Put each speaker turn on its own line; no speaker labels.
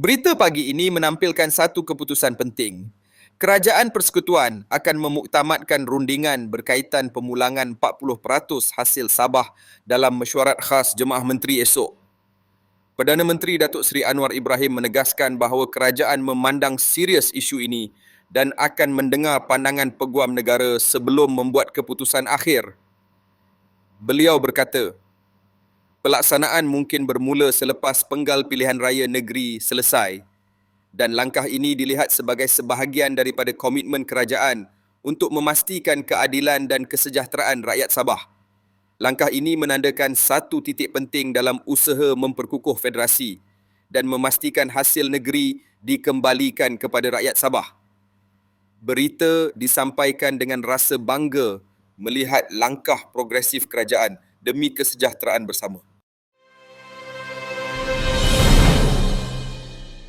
Berita pagi ini menampilkan satu keputusan penting. Kerajaan Persekutuan akan memuktamadkan rundingan berkaitan pemulangan 40% hasil Sabah dalam mesyuarat khas Jemaah Menteri esok. Perdana Menteri Datuk Seri Anwar Ibrahim menegaskan bahawa kerajaan memandang serius isu ini dan akan mendengar pandangan peguam negara sebelum membuat keputusan akhir. Beliau berkata, pelaksanaan mungkin bermula selepas penggal pilihan raya negeri selesai dan langkah ini dilihat sebagai sebahagian daripada komitmen kerajaan untuk memastikan keadilan dan kesejahteraan rakyat Sabah. Langkah ini menandakan satu titik penting dalam usaha memperkukuh federasi dan memastikan hasil negeri dikembalikan kepada rakyat Sabah. Berita disampaikan dengan rasa bangga melihat langkah progresif kerajaan demi kesejahteraan bersama.